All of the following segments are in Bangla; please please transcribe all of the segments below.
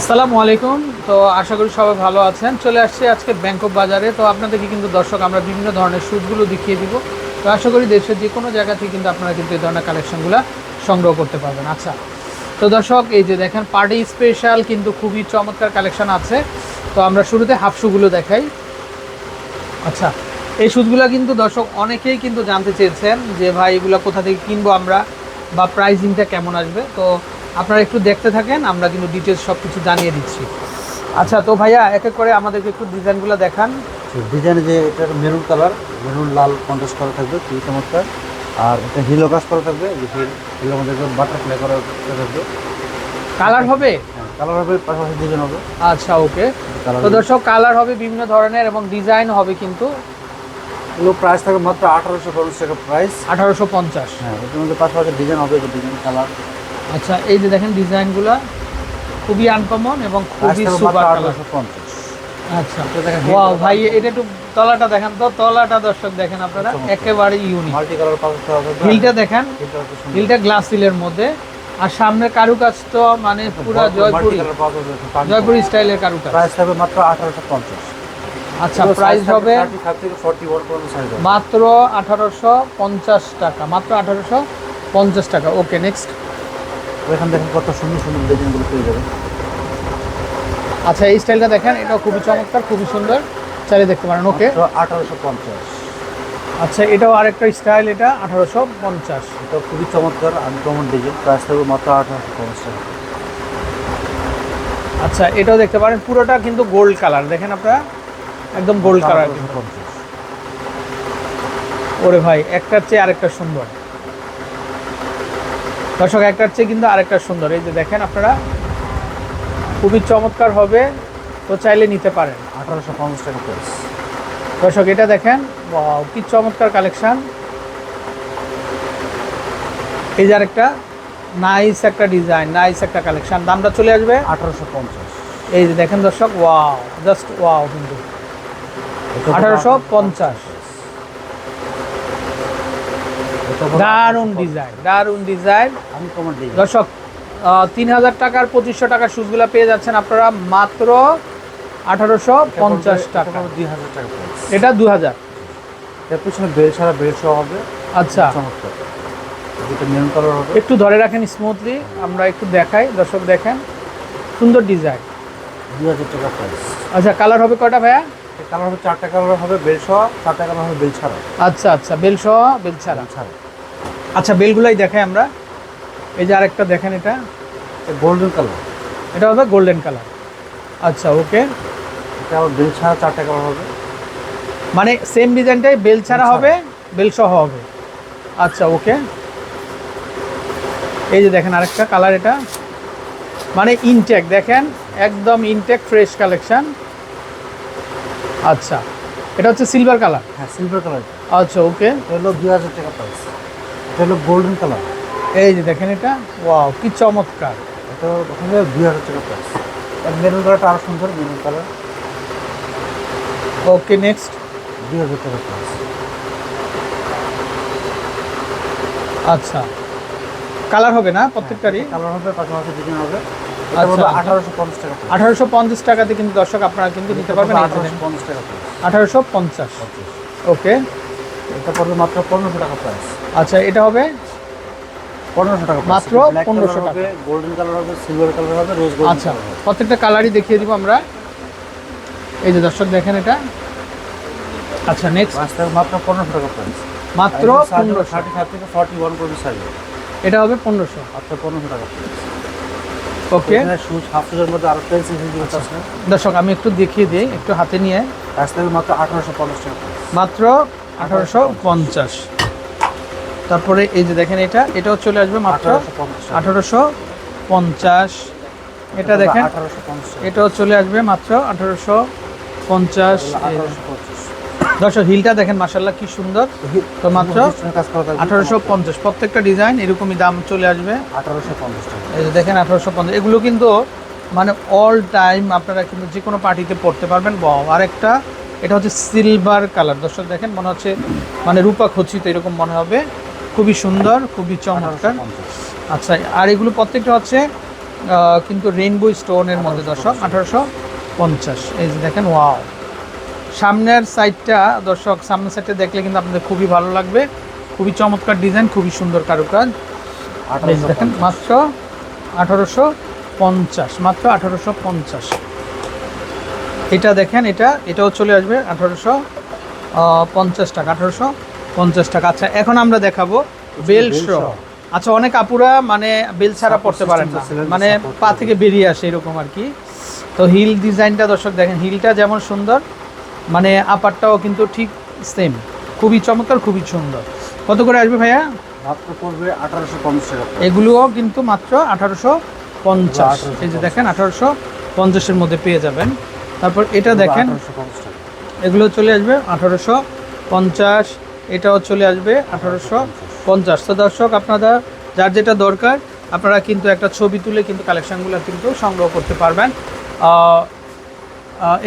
আসসালামু আলাইকুম। তো আশা করি সবাই ভালো আছেন। চলে আসছি আজকে ব্যাংকক বাজারে তো আপনাদেরকে কিন্তু দর্শক, আমরা বিভিন্ন ধরনের শ্যুটগুলো দেখিয়ে দিব। তো আশা করি দেশের যে কোনো জায়গা থেকে কিন্তু আপনারা কিন্তু এই ধরনের কালেকশনগুলো সংগ্রহ করতে পারবেন। আচ্ছা তো দর্শক, এই যে দেখেন পার্টি স্পেশাল কিন্তু খুবই চমৎকার কালেকশন আছে। তো আমরা শুরুতে হাফ শুগুলো দেখাই। আচ্ছা এই সুদগুলো কিন্তু দর্শক, অনেকেই কিন্তু জানতে চেয়েছেন যে, ভাই, এগুলো কোথা থেকে কিনবো আমরা? বা প্রাইজিংটা কেমন আসবে? তো আপনারা একটু দেখতে থাকেন আমরা কিন্তু ডিটেলস সব কিছু জানিয়ে দিচ্ছি। আচ্ছা তো ভাইয়া এক এক করে আমাদেরকে একটু ডিজাইনগুলো দেখান। ডিজাইনে যে এটা মেরুন কালার মেরুন লাল কন্ট্রাস্ট করা থাকবে খুবই চমৎকার। আর এটা হিলো কাজ করা থাকবে হিল মধ্যে বাটারফ্লাই করা থাকবে। কালার হবে? হ্যাঁ কালার হবে পাশাপাশি ডিজাইন হবে। আচ্ছা ওকে। তো দর্শক কালার হবে বিভিন্ন ধরনের এবং ডিজাইন হবে কিন্তু। এগুলো প্রাইস থাকবে মাত্র আঠারোশো পঞ্চাশ টাকা প্রাইস আঠারোশো পঞ্চাশ। হ্যাঁ এটার মধ্যে পাশাপাশি ডিজাইন হবে ডিজাইন কালার আচ্ছা এই যে দেখেন ডিজাইনগুলো খুবই আনকমন এবং খুবই সুপার আচ্ছা ওয়াও ভাই এটা একটু তলাটা দেখেন তো তলাটা দর্শক দেখেন আপনারা একেবারে ইউনিক মাল্টি কালার পাশে হবে হিলটা দেখেন হিলটা গ্লাস হিলের মধ্যে। আর সামনের কারুকাজ তো মানে পুরো জয়পুরি জয়পুরি স্টাইলের কারুকাজ। প্রাইস থাকবে মাত্র আঠারোশো পঞ্চাশ। আচ্ছা প্রাইস হবে হবে। মাত্র আঠারোশো পঞ্চাশ টাকা মাত্র আঠারোশো পঞ্চাশ টাকা। ওকে নেক্সট এখানে দেখেন কত সুন্দর সুন্দর ডিজাইনগুলো পেয়ে যাবেন। আচ্ছা এই স্টাইলটা দেখেন এটাও খুবই চমৎকার খুবই সুন্দর। চালিয়ে দেখতে পারেন ওকে আঠারোশো পঞ্চাশ। আচ্ছা এটাও আরেকটা স্টাইল এটা আঠারোশো পঞ্চাশ। এটা খুবই চমৎকার আনকমন ডিজাইন প্রাইস থাকবে মাত্র আঠারোশো পঞ্চাশ। আচ্ছা এটাও দেখতে পারেন পুরোটা কিন্তু গোল্ড কালার দেখেন আপনারা একদম গোল্ড কালার ওরে ভাই একটার চেয়ে আরেকটা সুন্দর। দর্শক একটার চেয়ে কিন্তু আরেকটা সুন্দর। এই যে দেখেন আপনারা খুবই চমৎকার হবে তো চাইলে নিতে পারেন। আঠারোশো পঞ্চাশ টাকা প্রাইস দর্শক এটা দেখেন কি চমৎকার কালেকশান। এই যে আরেকটা নাইস একটা ডিজাইন নাইস একটা কালেকশান। দামটা চলে আসবে? আঠারোশো পঞ্চাশ। এই যে দেখেন দর্শক ওয়াও জাস্ট ওয়াও কিন্তু। আঠারোশো পঞ্চাশ। দারুণ ডিজাইন দারুণ ডিজাইন দর্শক তিন হাজার টাকার পঁচিশশো টাকার শুজগুলো পেয়ে যাচ্ছেন আপনারা মাত্র আঠারোশো পঞ্চাশ টাকা। দুই হাজার টাকা এটা দু হাজার। এর পিছনে বেল ছাড়া বেল সহ হবে। আচ্ছা। চমৎকার। যেটা মেরুন কালার হবে। একটু ধরে রাখেন স্মুথলি আমরা একটু দেখাই। দর্শক দেখেন সুন্দর ডিজাইন দুই হাজার টাকা প্রাইস আচ্ছা কালার হবে কয়টা ভাইয়া? কালার হবে চারটা কালার হবে বেল সহ চারটা কালার হবে বেল ছাড়া। আচ্ছা আচ্ছা বেল সহ বেল ছাড়া। ছাড়া। আচ্ছা বেলগুলাই দেখাই আমরা। এই যে আরেকটা দেখেন এটা। গোল্ডেন কালার এটা হবে গোল্ডেন কালার আচ্ছা ওকে। এটা বেল ছাড়া চারটা কালার হবে। মানে সেম ডিজাইনটাই বেল ছাড়া হবে বেল সহ হবে। আচ্ছা ওকে। এই যে দেখেন আরেকটা কালার এটা। মানে ইনটেক দেখেন একদম ইনটেক ফ্রেশ কালেকশন আচ্ছা এটা হচ্ছে সিলভার কালার হ্যাঁ সিলভার কালার আচ্ছা ওকে। হলো দুই হাজার টাকা প্রাইস এটা হলো গোল্ডেন কালার এই যে দেখেন এটা ওয়াও কি চমৎকার। এটা হবে দুই হাজার টাকা প্রাইস মেরুন কালারটা আরও সুন্দর মেরুন কালার ওকে নেক্সট দুই হাজার টাকা প্রাইস আচ্ছা। কালার হবে না প্রত্যেকটারই? কালার হবে পাশাপাশি ডিজাইন হবে। আচ্ছা, আচ্ছা। আঠারোশো পঞ্চাশ টাকাতে কিন্তু দর্শক আপনারা কিন্তু নিতে পারবেন আঠারোশো পঞ্চাশ ওকে এটা পড়বে মাত্র পনেরোশো টাকা প্রাইস আচ্ছা এটা হবে পনেরোশো টাকা মাত্র 1500 টাকা। গোল্ডেন কালার হবে সিলভার কালার হবে রোজ আচ্ছা প্রত্যেকটা কালারই দেখিয়ে দিব আমরা। এই যে দর্শক দেখেন এটা। আচ্ছা নেক্সট মাত্র পনেরোশো টাকা প্রাইস মাত্র পনেরোশো। থার্টি ফাইভ থেকে ফর্টি ওয়ান পর্যন্ত সাইজ এটা হবে পনেরোশো। মাত্র পনেরোশো টাকা প্রাইস ওকে শুজ হাফ শুজের মধ্যে আছে। দর্শক আমি একটু দেখিয়ে দিই একটু হাতে নিয়ে। মাত্র আঠারোশো পঞ্চাশ টাকা মাত্র আঠারোশো পঞ্চাশ। তারপরে এই যে দেখেন এটা এটাও চলে আসবে মাত্র আঠারোশো পঞ্চাশ। এটা দেখেন এটাও চলে আসবে মাত্র আঠারোশো পঞ্চাশ। দর্শক হিলটা দেখেন মাসাল্লাহ কি সুন্দর। তো মাত্র আঠারোশো পঞ্চাশ। প্রত্যেকটা ডিজাইন এরকমই দাম চলে আসবে। আঠারোশো পঞ্চাশ এই যে দেখেন আঠারোশো পঞ্চাশ। এগুলো কিন্তু মানে অল টাইম আপনারা কিন্তু যে কোনো পার্টিতে পড়তে পারবেন। বা আরেকটা এটা হচ্ছে সিলভার কালার দর্শক দেখেন মনে হচ্ছে মানে রূপা খচিত এরকম মনে হবে। খুবই সুন্দর খুবই চমৎকার। আচ্ছা আর এগুলো প্রত্যেকটা হচ্ছে কিন্তু রেইনবো স্টোনের মধ্যে দর্শক আঠারোশো পঞ্চাশ। এই যে দেখেন ওয়াও সামনের সাইডটা দর্শক সামনের সাইডটা দেখলে কিন্তু আপনাদের খুবই ভালো লাগবে। খুবই চমৎকার ডিজাইন খুবই সুন্দর কারুকাজ। দেখেন মাত্র আঠারোশো পঞ্চাশ মাত্র আঠারোশো পঞ্চাশ। এটা দেখেন এটা এটাও চলে আসবে আঠারোশো পঞ্চাশ টাকা আঠারোশো পঞ্চাশ টাকা। আচ্ছা এখন আমরা দেখাবো বেল সহ। আচ্ছা অনেক আপুরা মানে বেল ছাড়া পড়তে পারেন না। মানে পা থেকে বেরিয়ে আসে এরকম আর কি। তো হিল ডিজাইনটা দর্শক দেখেন হিলটা যেমন সুন্দর মানে আপারটাও কিন্তু ঠিক সেম খুবই চমৎকার খুবই সুন্দর। কত করে আসবে ভাইয়া? মাত্র পড়বে আঠারোশো পঞ্চাশ এগুলোও কিন্তু মাত্র আঠারোশো পঞ্চাশ। 1850 এই যে দেখেন আঠারোশো পঞ্চাশের মধ্যে পেয়ে যাবেন। তারপর এটা দেখেন 1850 এগুলো চলে আসবে আঠারোশো পঞ্চাশ। এটাও চলে আসবে আঠারোশো পঞ্চাশ। তো দর্শক আপনারা যার যেটা দরকার আপনারা কিন্তু একটা ছবি তুলে কিন্তু কালেকশনগুলো কিন্তু সংগ্রহ করতে পারবেন।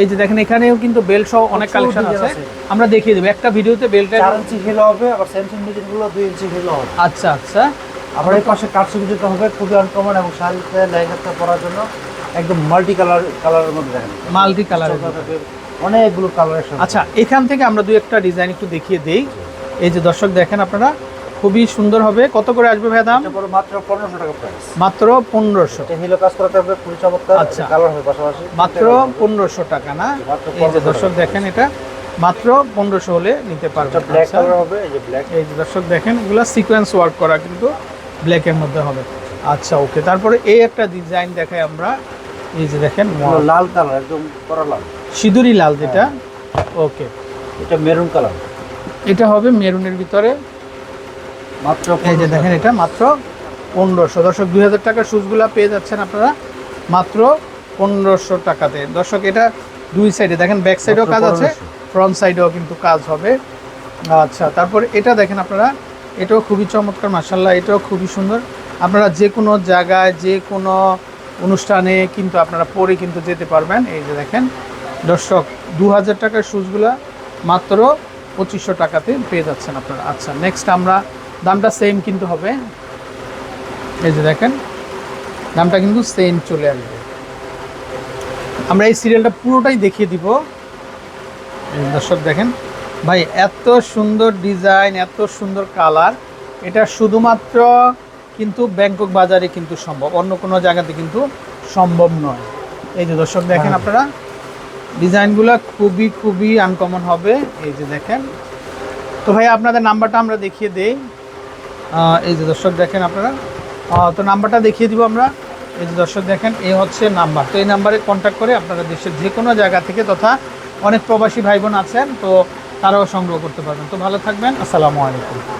এই যে দেখেন এখানেও কিন্তু বেল্ট সহ অনেক কালেকশন আছে। আমরা দেখিয়ে দেবো। একটা ভিডিওতে বেলটা চার ইঞ্চি হিল হবে আবার স্যামসাং ডিজাইনগুলো দুই ইঞ্চি হিল হবে। আচ্ছা আচ্ছা। আবার এই পাশে কাটসুবি যেতে হবে খুবই আনকমন এবং শাড়িতে লেহেঙ্গাতে পরার জন্য একদম মাল্টি কালার কালারের মধ্যে দেখেন। মাল্টি কালারের অনেকগুলো কালারের সাথে আচ্ছা এখান থেকে আমরা দুই একটা ডিজাইন একটু দেখিয়ে দেই। এই যে দর্শক দেখেন আপনারা খুবই সুন্দর হবে। কত করে আসবে ভাই দাম? মাত্র পনেরোশো টাকা প্রাইস মাত্র পনেরোশো। এটা হিলো কাজ করাতে হবে খুবই চমৎকার আচ্ছা। কালার হবে পাশাপাশি। মাত্র পনেরোশো টাকা না? এই যে দর্শক দেখেন এটা মাত্র পনেরোশো হলে নিতে পারবেন। ব্ল্যাক আচ্ছা, কালার হবে এই যে ব্ল্যাক এই যে দর্শক দেখেন এগুলো সিকোয়েন্স ওয়ার্ক করা কিন্তু ব্ল্যাকের মধ্যে হবে। আচ্ছা ওকে তারপরে এই একটা ডিজাইন দেখাই আমরা। এই যে দেখেন লাল কালার একদম করা লাল। সিঁদুরি লাল যেটা। ওকে এটা মেরুন কালার এটা হবে মেরুনের ভিতরে। মাত্র এই যে দেখেন এটা মাত্র পনেরোশো। দর্শক দুই হাজার টাকার শুজগুলো পেয়ে যাচ্ছেন আপনারা মাত্র পনেরোশো টাকাতে। দর্শক এটা দুই সাইডে দেখেন ব্যাক সাইডেও কাজ আছে ফ্রন্ট সাইডেও কিন্তু কাজ হবে। আচ্ছা তারপর এটা দেখেন আপনারা এটাও খুবই চমৎকার মার্শাল্লাহ এটাও খুবই সুন্দর। আপনারা যে কোনো জায়গায় যে কোনো অনুষ্ঠানে কিন্তু আপনারা পরে কিন্তু যেতে পারবেন। এই যে দেখেন দর্শক দু হাজার টাকার শুজগুলা মাত্র পঁচিশশো টাকাতে পেয়ে যাচ্ছেন আপনারা। আচ্ছা নেক্সট আমরা দামটা সেম কিন্তু হবে। এই যে দেখেন দামটা কিন্তু সেম চলে আসবে। আমরা এই সিরিয়ালটা পুরোটাই দেখিয়ে দিব। দর্শক দেখেন ভাই এত সুন্দর ডিজাইন এত সুন্দর কালার এটা শুধুমাত্র কিন্তু ব্যাংকক বাজারে কিন্তু সম্ভব অন্য কোনো জায়গাতে কিন্তু সম্ভব নয়। এই যে দর্শক দেখেন হ্যাঁ। আপনারা ডিজাইনগুলো খুবই খুবই আনকমন হবে। এই যে দেখেন। তো ভাই আপনাদের নাম্বারটা আমরা দেখিয়ে দেই। এই যে দর্শক দেখেন আপনারা। তো নাম্বারটা দেখিয়ে দিব আমরা। এই যে দর্শক দেখেন এই হচ্ছে নাম্বার। তো এই নাম্বারে কন্ট্যাক্ট করে আপনারা দেশের যে কোনো জায়গা থেকে তথা অনেক প্রবাসী ভাই বোন আছেন, তো তারাও সংগ্রহ করতে পারবেন। তো ভালো থাকবেন। আসসালামু আলাইকুম।